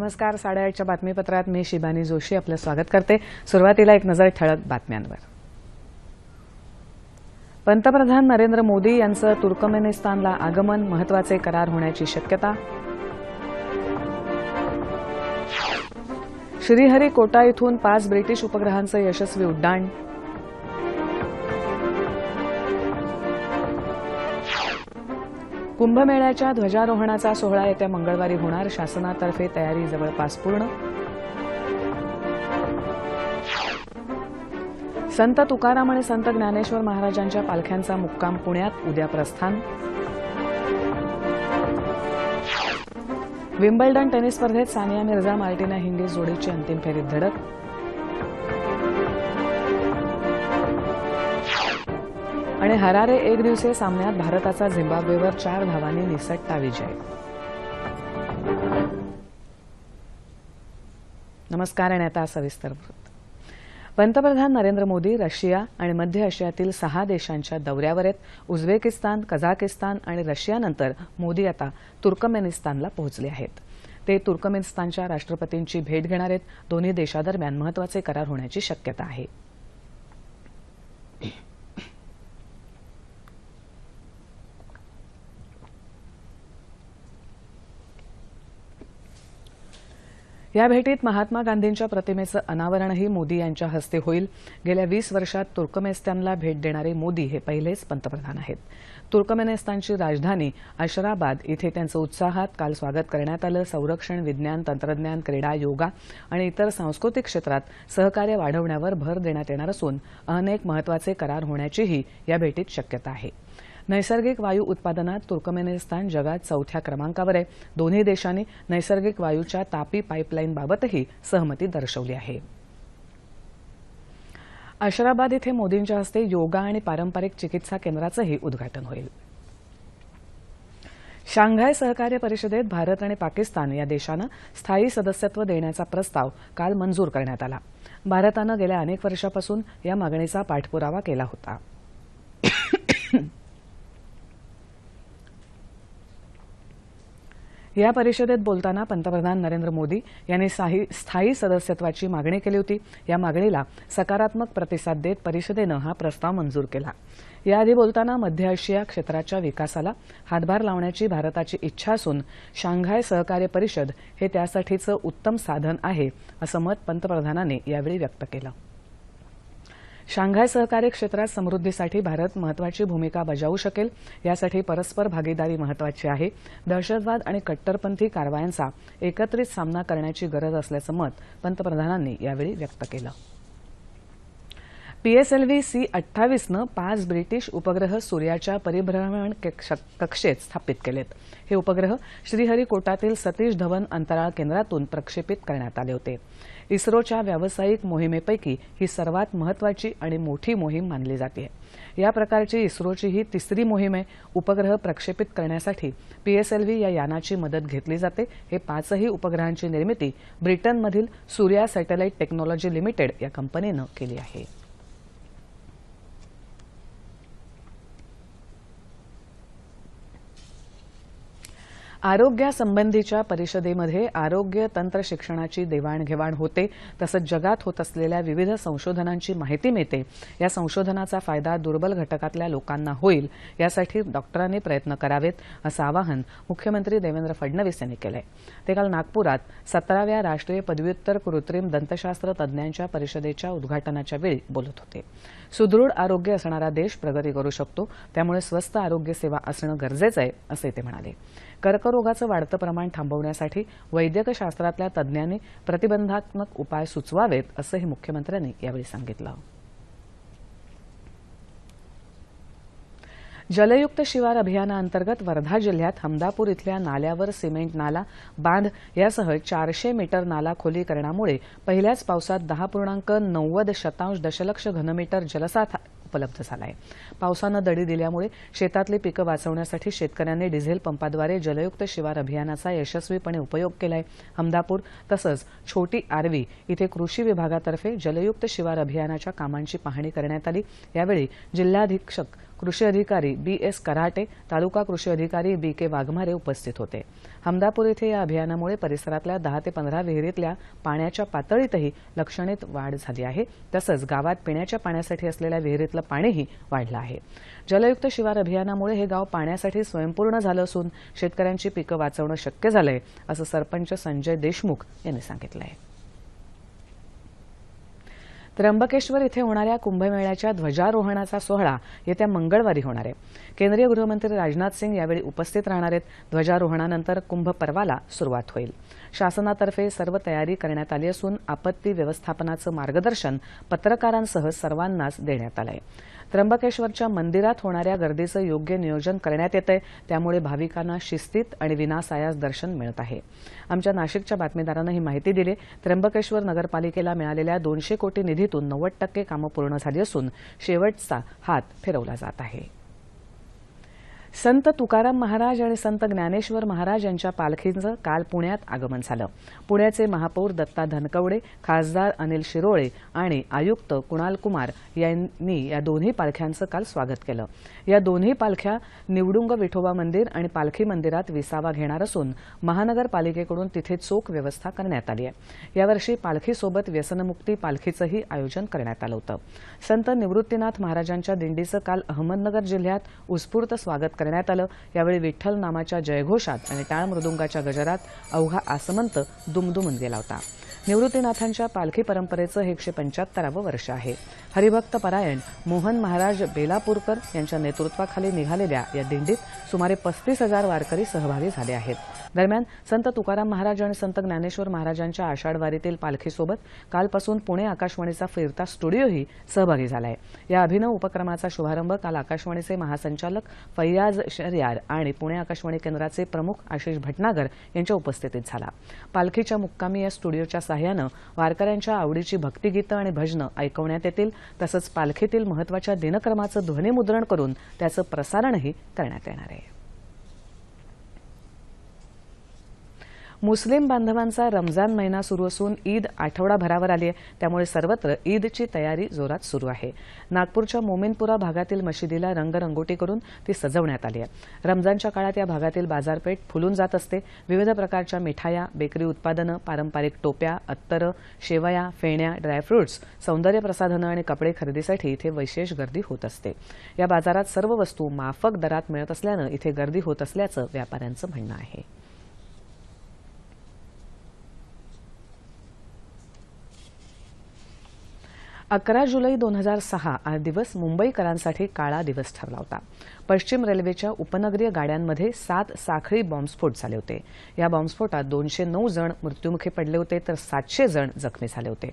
नमस्कार साडेआठच्या बातमीपत्रात मी शिबानी जोशी आपलं स्वागत करते. सुरुवातीला एक नजर ठळक बातम्यांवर. पंतप्रधान नरेंद्र मोदी यांचं तुर्कमेनिस्तानला आगमन महत्त्वाचे करार होण्याची शक्यता. श्रीहरिकोटा इथून पाच ब्रिटिश उपग्रहांचं यशस्वी उड्डाण. कुंभमेळ्याच्या ध्वजारोहणाचा सोहळा येत्या मंगळवारी होणार. शासनातर्फे तयारी जवळपास पूर्ण. संत तुकाराम आणि संत ज्ञानेश्वर महाराजांच्या पालख्यांचा मुक्काम पुण्यात उद्या प्रस्थान. विम्बल्डन टेनिस स्पर्धेत सानिया मिर्झा मार्टिना हिंगीज जोडीची अंतिम फेरीत धडक. आणि हरारे एक दिवसीय सामन्यात भारताचा झिम्बाब्वेवर चार धावांनी निसटता विजय. नमस्कार आणि आता सविस्तर पंतप्रधान नरेंद्र मोदी रशिया आणि मध्य आशियातील सहा देशांच्या दौऱ्यावर आहेत. उझबेकिस्तान कझाकिस्तान आणि रशियानंतर मोदी आता तुर्कमेनिस्तानला पोहोचले आहेत. ते तुर्कमेनिस्तानच्या राष्ट्रपतींची भेट घेणार आहेत. दोन्ही देशादरम्यान महत्त्वाचे करार होण्याची शक्यता आहे. या भेटीत महात्मा गांधींच्या प्रतिमेचं अनावरणही मोदी यांच्या हस्ते होईल. गेल्या वीस वर्षात तुर्कमेनिस्तानला भेट देणारे मोदी हे पहिलेच पंतप्रधान आहेत. तुर्कमेनिस्तानची राजधानी अशराबाद इथे त्यांचं उत्साहात काल स्वागत करण्यात आलं. संरक्षण विज्ञान तंत्रज्ञान क्रीडा योगा आणि इतर सांस्कृतिक क्षेत्रात सहकार्य वाढवण्यावर भर देण्यात येणार असून अनेक महत्त्वाचे करार होण्याचीही या भेटीत शक्यता आहे. नैसर्गिक वायू उत्पादनात तुर्कमेनिस्तान जगात चौथ्या क्रमांकावर आहे. दोन्ही देशांनी नैसर्गिक वायूच्या तापी पाईपलाईनबाबतही सहमती दर्शवली आहे. अशराबाद इथे मोदींच्या हस्ते योगा आणि पारंपरिक चिकित्सा केंद्राचंही उद्घाटन होईल. शांघाय सहकार्य परिषदेत भारत आणि पाकिस्तान या देशानं स्थायी सदस्यत्व देण्याचा प्रस्ताव काल मंजूर करण्यात आला. भारतानं गेल्या अनेक वर्षापासून या मागणीचा पाठपुरावा केला होता. या परिषदेत बोलताना पंतप्रधान नरेंद्र मोदी यांनी स्थायी सदस्यत्वाची मागणी केली होती. या मागणीला सकारात्मक प्रतिसाद देत परिषदेनं हा प्रस्ताव मंजूर केला. याआधी बोलताना मध्य आशिया क्षेत्राच्या विकासाला हातभार लावण्याची भारताची इच्छा असून शांघाय सहकार्य परिषद हे त्यासाठीचं उत्तम साधन आहे असं मत पंतप्रधानांनी यावेळी व्यक्त केलं. शांघाय सहकार्य क्षेत्रात समृद्धीसाठी भारत महत्वाची भूमिका बजावू शकेल. यासाठी परस्पर भागीदारी महत्वाची आहे. दहशतवाद आणि कट्टरपंथी कारवायांचा एकत्रित सामना करण्याची गरज असल्याचं मत पंतप्रधानांनी यावेळी व्यक्त केलं. पीएसएलव्ही सी अठ्ठावीसनं पाच ब्रिटिश उपग्रह सूर्याच्या परिभ्रमण कक्षेत स्थापित केलेत. हे उपग्रह श्रीहरिकोटातील सतीश धवन अंतराळ केंद्रातून प्रक्षेपित करण्यात आले होते. इस्रोच्या व्यावसायिक मोहिमेपैकी ही सर्वात महत्वाची आणि मोठी मोहीम मानली जाते. या प्रकारची इस्रोची ही तिसरी मोहीम आहे उपग्रह प्रक्षेपित करण्यासाठी पीएसएलव्ही या यानाची मदत घेतली जाते. हे पाचही उपग्रहांची निर्मिती ब्रिटनमधील सूर्या सॅटेलाइट टेक्नॉलॉजी लिमिटेड या कंपनीनं केली आहे. आरोग्यासंबंधीच्या परिषदेमध्ये आरोग्य तंत्र शिक्षणाची देवाणघेवाण होते तसंच जगात होत असलेल्या विविध संशोधनांची माहिती मिळते. या संशोधनाचा फायदा दुर्बल घटकातल्या लोकांना होईल यासाठी डॉक्टरांनी प्रयत्न करावेत असं आवाहन मुख्यमंत्री देवेंद्र फडणवीस यांनी केलंय. ते काल नागपुरात सतराव्या राष्ट्रीय पदव्युत्तर कृत्रिम दंतशास्त्र तज्ज्ञांच्या परिषदेच्या उद्घाटनाच्या वेळी बोलत होते. सुदृढ आरोग्य असणारा देश प्रगती करू शकतो त्यामुळे स्वस्त आरोग्य सेवा असणं गरजेचं आहे असं ते म्हणाले. कर्करोगाचं वाढतं प्रमाण थांबवण्यासाठी वैद्यकशास्त्रातल्या तज्ज्ञांनी प्रतिबंधात्मक उपाय सुचवावेत असंही मुख्यमंत्र्यांनी यावेळी सांगितलं. जलयुक्त शिवार अभियानाअंतर्गत वर्धा जिल्ह्यात हमदापूर इथल्या नाल्यावर सिमेंट नाला बांध यासह चारशे मीटर नाला खोलीकरणामुळे पहिल्याच पावसात दहा पूर्णांक नव्वद शतांश दशलक्ष घनमीटर जलसाठा उपलब्ध झाला आहे पावसानं दडी दिल्यामुळे शेतातली पिकं वाचवण्यासाठी शेतकऱ्यांनी डिझेल पंपाद्वारे जलयुक्त शिवार अभियानाचा यशस्वीपणे उपयोग केलाय. हमदापूर तसंच छोटी आरवी इथे कृषी विभागातर्फे जलयुक्त शिवार अभियानाच्या कामांची पाहणी करण्यात आली. यावेळी जिल्हाधीक्षक कृषी अधिकारी बी एस कराटे तालुका कृषी अधिकारी बी के वाघमारे उपस्थित होते. हमदापूर येथे या अभियानामुळे परिसरातल्या दहा ते पंधरा विहिरीतल्या पाण्याच्या पातळीतही लक्षणीत वाढ झाली आहे. तसंच गावात पिण्याच्या पाण्यासाठी असलेल्या विहिरीतलं पाणीही वाढलं आहे. जलयुक्त शिवार अभियानामुळे हे गाव पाण्यासाठी स्वयंपूर्ण झालं असून शेतकऱ्यांची पिकं वाचवणं शक्य झालंय असं सरपंच संजय देशमुख यांनी सांगितलं आहे त्र्यंबकेश्वर इथे होणाऱ्या कुंभमेळ्याच्या ध्वजारोहणाचा सोहळा येत्या मंगळवारी होणार आहे. केंद्रीय गृहमंत्री राजनाथ सिंग यावेळी उपस्थित राहणार आहेत. ध्वजारोहणानंतर कुंभ पर्वाला सुरुवात होईल. शासनातर्फे सर्व तयारी करण्यात आली असून आपत्ती व्यवस्थापनाचं मार्गदर्शन पत्रकारांसह सर्वांनाच देण्यात आलं आहे त्र्यंबकेश्वरच्या मंदिरात होणाऱ्या गर्दीचं योग्य नियोजन करण्यात येतंय. त्यामुळे भाविकांना शिस्तीत आणि विनासायास दर्शन मिळत आहे. आमच्या नाशिकच्या बातमीदारानं ही माहिती दिली. त्र्यंबकेश्वर नगरपालिकेला मिळालेल्या दोनशे कोटी निधीतून नव्वद टक्के कामं पूर्ण झाली असून शेवटचा हात फिरवला जात आहे. संत तुकाराम महाराज आणि संत ज्ञानेश्वर महाराज यांच्या पालखींचं काल पुण्यात आगमन झालं. पुण्याचे महापौर दत्ता धनकवडे खासदार अनिल शिरोळे आणि आयुक्त कुणाल कुमार यांनी या दोन्ही पालख्यांचं काल स्वागत केलं. या दोन्ही पालख्या निवडुंग विठोबा मंदिर आणि पालखी मंदिरात विसावा घेणार असून महानगरपालिकेकडून तिथे चोख व्यवस्था करण्यात आली आहे. यावर्षी पालखीसोबत व्यसनमुक्ती पालखीचंही आयोजन करण्यात आलं होतं. संत निवृत्तीनाथ महाराजांच्या दिंडीचं काल अहमदनगर जिल्ह्यात उत्स्फूर्त स्वागत करण्यात आलं. यावेळी विठ्ठल नामाच्या जयघोषात आणि टाळ मृदुंगाच्या गजरात अवघा आसमंत दुमदुमून गेला होता. निवृत्तीनाथांच्या पालखी परंपरेचं हे एकशे पंच्याहत्तरावं वर्ष आहे. हरिभक्त परायण मोहन महाराज बेलापूरकर यांच्या नेतृत्वाखाली निघालेल्या या दिंडीत सुमारे पस्तीस हजार वारकरी सहभागी झाले आहेत. दरम्यान संत तुकाराम महाराज आणि संत ज्ञानेश्वर महाराजांच्या आषाढवारीतील पालखीसोबत कालपासून पुणे आकाशवाणीचा फिरता स्टुडिओही सहभागी झाला आहे या अभिनव उपक्रमाचा शुभारंभ काल आकाशवाणीचे महासंचालक फैयाज शरियार आणि पुणे आकाशवाणी केंद्राचे प्रमुख आशिष भटनागर यांच्या उपस्थितीत झाला. पालखीच्या मुक्कामी या स्टुडिओच्या सहाय्यानं वारकऱ्यांच्या आवडीची भक्तिगीतं आणि भजनं ऐकवण्यात येतील तसंच पालखीतील महत्त्वाच्या दिनक्रमाचं ध्वनिमुद्रण करून त्याचं प्रसारणही करण्यात येणार आहे. मुस्लिम बांधवांचा रमजान महिना सुरू असून ईद आठवडाभरावर आली आहे. त्यामुळे सर्वत्र ईदची तयारी जोरात सुरू आहे. नागपूरच्या मोमिनपुरा भागातील मशिदीला रंगरंगोटी करून ती सजवण्यात आली आहे. रमजानच्या काळात या भागातील बाजारपेठ फुलून जात असते. विविध प्रकारच्या मिठाया बेकरी उत्पादनं पारंपरिक टोप्या अत्तरं शेवया फेण्या ड्रायफ्रुट्स सौंदर्य प्रसाधनं आणि कपडे खरेदीसाठी इथे विशेष गर्दी होत असते. या बाजारात सर्व वस्तू माफक दरात मिळत असल्यानं इथे गर्दी होत असल्याचं व्यापाऱ्यांचं म्हणणं आहे. अकरा जुलै दोन हजार सहा हा दिवस मुंबईकरांसाठी काळा दिवस ठरला होता. पश्चिम रेल्वेच्या उपनगरीय गाड्यांमध्ये सात साखळी बॉम्बस्फोट झाले होते. या बॉम्बस्फोटात दोनशे नऊ जण मृत्युमुखी पडले होते तर सातशे जण जखमी झाले होते.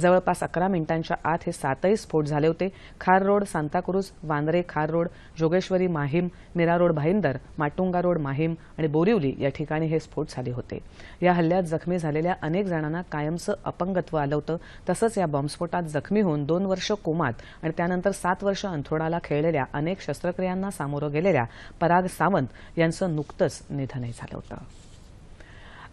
जवळपास अकरा मिनिटांच्या आत हे सातही स्फोट झाले होते. खार road Santacruz Vandre Khar road Jogeshwari Mahim Mira road Bhayander Matunga road Mahim आणि बोरिवली या ठिकाणी हे स्फोट झाले होते. या हल्ल्यात जखमी झालेल्या अनेक जणांना कायमचं अपंगत्व आलं होतं. तसंच या बॉम्बस्फोटात जखमी होऊन दोन वर्ष कोमात आणि त्यानंतर सात वर्ष अंथरुणाला खेळलेल्या अनेक शस्त्रक्रियांना सामोरं गेलेल्या पराग सावंत यांचं नुकतंच निधनही झालं होतं.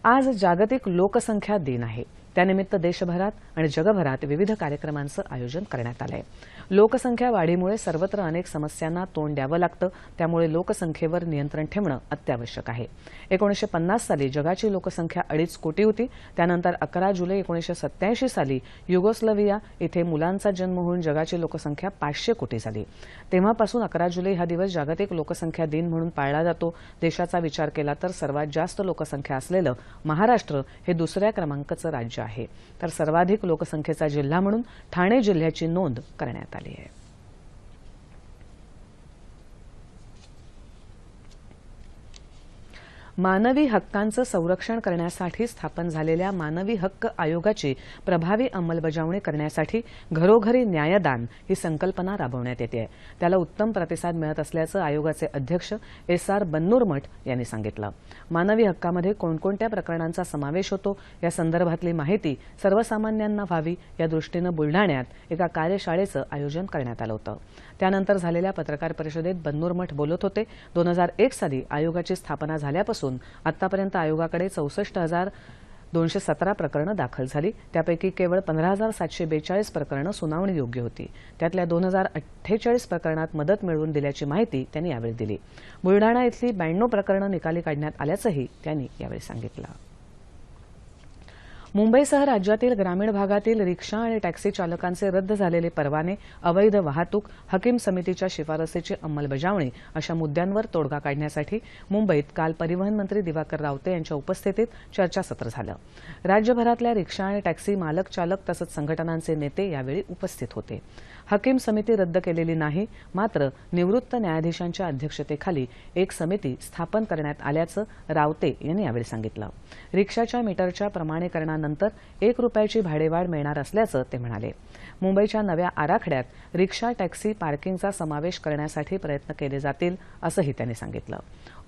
आज जागतिक लोकसंख्या दिन आहे. त्यानिमित्त देशभरात आणि जगभरात विविध कार्यक्रमांचं आयोजन करण्यात आलं आहे लोकसंख्या वाढीमुळे सर्वत्र अनेक समस्यांना तोंड द्यावं लागतं. त्यामुळे लोकसंख्येवर नियंत्रण ठेवणं अत्यावश्यक आहे. एकोणीसशे पन्नास साली जगाची लोकसंख्या अडीच कोटी होती. त्यानंतर अकरा जुलै एकोणीशे सत्याऐंशी साली युगोस्लविया इथे मुलांचा जन्म होऊन जगाची लोकसंख्या पाचशे कोटी झाली. तेव्हापासून अकरा जुलै हा दिवस जागतिक लोकसंख्या दिन म्हणून पाळला जातो. देशाचा विचार केला तर सर्वात जास्त लोकसंख्या असलेलं महाराष्ट्र हे दुसऱ्या क्रमांकाचं राज्य आहे. तर सर्वाधिक लोकसंख्येचा जिल्हा म्हणून ठाणे जिल्ह्याची नोंद करण्यात आली आहे. मानवी हक्कांचं संरक्षण करण्यासाठी स्थापन झालेल्या मानवी हक्क आयोगाची प्रभावी अंमलबजावणी करण्यासाठी घरोघरी न्यायदान ही संकल्पना राबवण्यात येते. त्याला उत्तम प्रतिसाद मिळत असल्याचं आयोगाचे अध्यक्ष एस आर बन्नूरमठ यांनी सांगितलं. मानवी हक्कामध्ये कोणकोणत्या प्रकरणांचा समावेश होतो या संदर्भातली माहिती सर्वसामान्यांना व्हावी या दृष्टीनं बुलढाण्यात एका कार्यशाळेचं आयोजन करण्यात आलं होतं. त्यानंतर झालेल्या पत्रकार परिषदेत बन्नूरमठ बोलत होते. दोन हजार एक साली आयोगाची स्थापना झाल्यापासून आतापर्यंत आयोगाकडे चौसष्ट हजार दोनशे सतरा प्रकरणं दाखल झाली. त्यापैकी केवळ पंधरा हजार सातशे बेचाळीस प्रकरणं सुनावणी योग्य होती. त्यातल्या दोन हजार अठ्ठेचाळीस प्रकरणात मदत मिळवून दिल्याची माहिती त्यांनी यावेळी दिली. बुलडाणा इथली ब्याण्णव प्रकरणं निकाली काढण्यात आल्याचंही त्यांनी यावेळी सांगितलं. मुंबईसह राज्यातील ग्रामीण भागातील रिक्षा आणि टॅक्सी चालकांचे रद्द झालेले परवाने अवैध वाहतूक हकीम समितीच्या शिफारसीची अंमलबजावणी अशा मुद्द्यांवर तोडगा काढण्यासाठी मुंबईत काल परिवहन मंत्री दिवाकर रावते यांच्या उपस्थितीत चर्चासत्र झालं. राज्यभरातल्या रिक्षा आणि टॅक्सी मालक चालक तसंच संघटनांचे नेते यावेळी उपस्थित होते. हकीम समिती रद्द केलेली नाही मात्र निवृत्त न्यायाधीशांच्या अध्यक्षतेखाली एक समिती स्थापन करण्यात आल्याचं रावते यांनी यावेळी सांगितलं. रिक्षाच्या मीटरच्या प्रमाणीकरणानंतर एक रुपयाची भाडेवाढ मिळणार असल्याचं ते म्हणाले. मुंबईच्या नव्या आराखड्यात रिक्षा टॅक्सी पार्किंगचा समावेश करण्यासाठी प्रयत्न केले जातील असंही त्यांनी सांगितलं.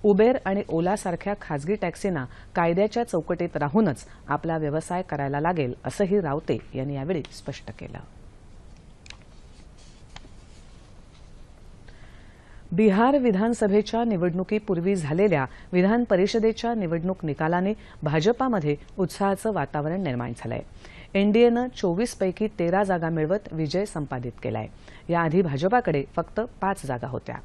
उबेर आणि ओलासारख्या खाजगी खासगी टॅक्सींना कायद्याच्या चौकटीत राहूनच आपला व्यवसाय करायला लागेल असंही रावते यांनी यावेळी स्पष्ट केलं. बिहार विधानसभेच्या निवडणुकीपूर्वी झालेल्या विधान परिषदेच्या निवडणूक निकालाने भाजपामध्ये उत्साहाचं वातावरण निर्माण झालंय. एनडीएनं चोवीसपैकी तेरा जागा मिळवत विजय संपादित केलाय. याआधी भाजपाकडे फक्त पाच जागा होत्या.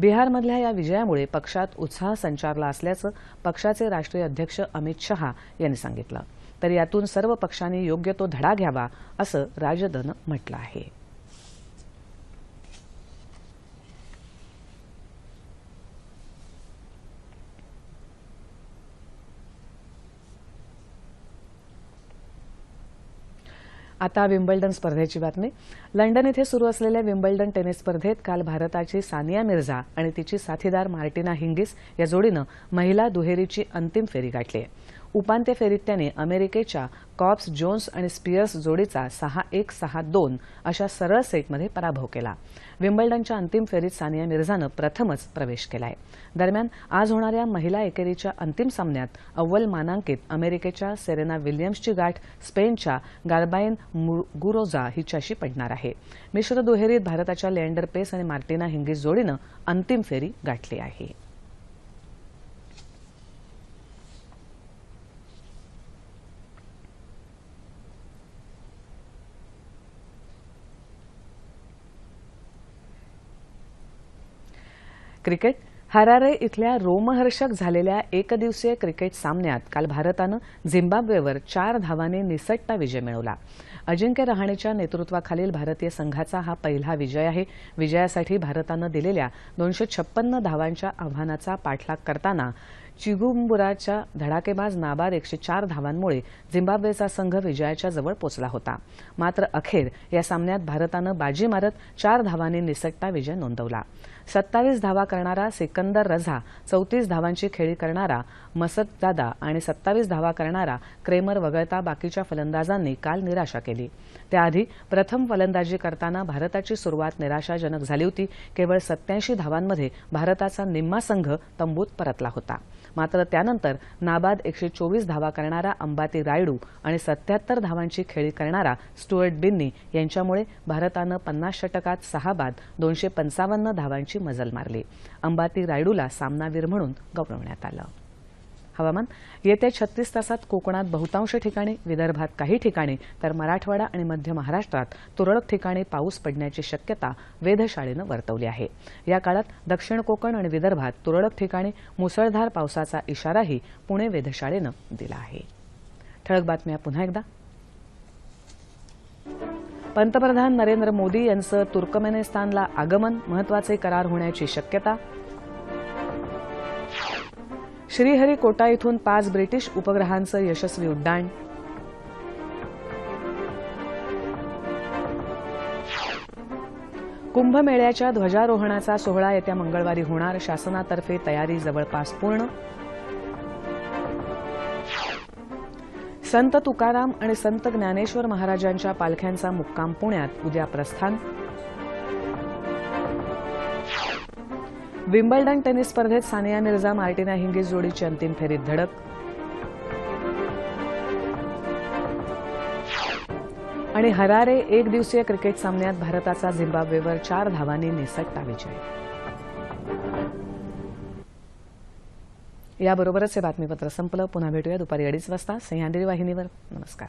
बिहारमधल्या या विजयामुळे पक्षात उत्साह संचारला असल्याचं पक्षाचे राष्ट्रीय अध्यक्ष अमित शहा यांनी सांगितलं. तर यातून सर्व पक्षांनी योग्य तो धडा घ्यावा असं राजदनं म्हटलं आहे. आता विम्बल्डन स्पर्धेची बातमी. लंडन इथे सुरू असलेल्या विम्बल्डन टेनिस स्पर्धेत काल भारताची सानिया मिर्झा आणि तिची साथीदार मार्टिना हिंगिस या जोडीनं महिला दुहेरीची अंतिम फेरी गाठली आहे. उपांत्य फेरीत त्याने अमेरिकेच्या कॉप्स जोन्स आणि स्पियर्स जोडीचा सहा एक सहा दोन अशा सरळ सेटमध्ये पराभव केला. विम्बल्डनच्या अंतिम फेरीत सानिया मिर्झानं प्रथमच प्रवेश केलाय. दरम्यान आज होणाऱ्या महिला एकेरीच्या अंतिम सामन्यात अव्वल मानांकित अमेरिकेच्या सेरेना विल्यम्सची गाठ स्पेनच्या गार्बायन गुरोजा हिच्याशी पडणार आहे. मिश्र दुहेरीत भारताच्या लेअंडर पेस आणि मार्टिना हिंगीस जोडीनं अंतिम फेरी गाठली आहे. क्रिकेट हरारे इथल्या रोमहर्षक झालेल्या एकदिवसीय क्रिकेट सामन्यात काल भारतानं झिम्बाब्वेवर चार धावांनी निसटता विजय मिळवला. अजिंक्य रहाणेच्या नेतृत्वाखालील भारतीय संघाचा हा पहिला विजय आहे. विजयासाठी भारतानं दिलेल्या दोनशे छप्पन्न धावांच्या आव्हानाचा पाठलाग करताना चिगुंबुराच्या धडाकेबाज नाबाद एकशे चार धावांमुळे झिम्बाब्वेचा संघ विजयाच्या जवळ पोचला होता. मात्र अखेर या सामन्यात भारतानं बाजी मारत चार धावांनी निसटता विजय नोंदवला. सत्तावीस धावा करणारा सिकंदर रझा चौतीस धावांची खेळी करणारा मसदजादा आणि सत्तावीस धावा करणारा क्रेमर वगळता बाकीच्या फलंदाजांनी काल निराशा केली. त्याआधी प्रथम फलंदाजी करताना भारताची सुरुवात निराशाजनक झाली होती. केवळ सत्याऐंशी धावांमध्ये भारताचा निम्मा संघ तंबूत परतला होता. मात्र त्यानंतर नाबाद एकशे चोवीस धावा करणारा अंबाती रायडू आणि सत्याहत्तर धावांची खेळी करणारा स्टुअर्ट बिन्नी यांच्यामुळे भारतानं पन्नास षटकात सहा बाद दोनशे पंचावन्न धावांची मजल मारली. अंबाती रायडूला सामनावीर म्हणून गौरवण्यात आलं. हवामान. येत्या छत्तीस तासात कोकणात बहुतांश ठिकाणी विदर्भात काही ठिकाणी तर मराठवाडा आणि मध्य महाराष्ट्रात तुरळक ठिकाणी पाऊस पडण्याची शक्यता वेधशाळेनं वर्तवली आहे. या काळात दक्षिण कोकण आणि विदर्भात तुरळक ठिकाणी मुसळधार पावसाचा इशाराही पुणे वेधशाळेनं दिला आहे. ठळक बातम्या पुन्हा एकदा. पंतप्रधान नरेंद्र मोदी यांचं तुर्कमेनिस्तानला आगमन महत्त्वाचे करार होण्याची शक्यता श्रीहरिकोटा इथून पाच ब्रिटिश उपग्रहांचं यशस्वी उड्डाण. कुंभमेळ्याच्या ध्वजारोहणाचा सोहळा येत्या मंगळवारी होणार. शासनातर्फे तयारी जवळपास पूर्ण. संत तुकाराम आणि संत ज्ञानेश्वर महाराजांच्या पालख्यांचा मुक्काम पुण्यात. उद्या प्रस्थान. विम्बल्डन टेनिस स्पर्धेत सानिया मिर्झा मार्टिना हिंगीस जोडीची अंतिम फेरीत धडक. आणि हरारे एक दिवसीय क्रिकेट सामन्यात भारताचा झिम्बाब्वेवर चार धावांनी निसटता विजय. याबरोबरच हे बातमीपत्र संपलं. पुन्हा भेटूया दुपारी अडीच वाजता. सह्याद्री वाहिनीवर. नमस्कार.